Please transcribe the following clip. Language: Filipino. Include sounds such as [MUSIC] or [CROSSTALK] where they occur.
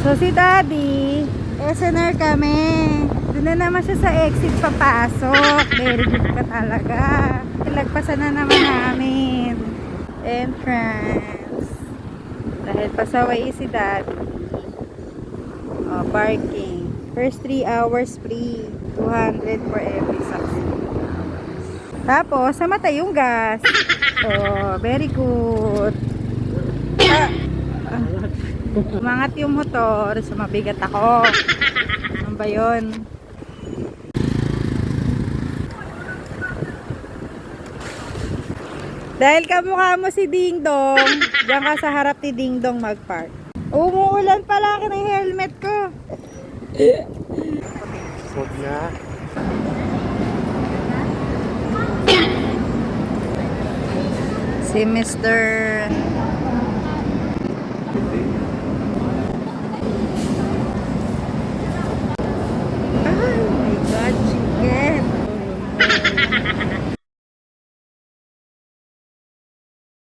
So si Daddy, SNR kami. Doon na naman siya sa exit papasok. Very good ka talaga. Ilagpasan na naman namin. Entrance. Dahil pasaway si Daddy. Oh, parking. First 3 hours free. 200 for every hours. Tapos, namatay yung gas. Oh, very good. Ah. [LAUGHS] Umangat yung motor. So, mabigat ako. [LAUGHS] Ano ba yun? Dahil kamukha mo si Ding Dong, [LAUGHS] diyan ka sa harap ni Ding Dong mag-park. Umuulan pala ka ng helmet ko. Huwag na. Si Mr.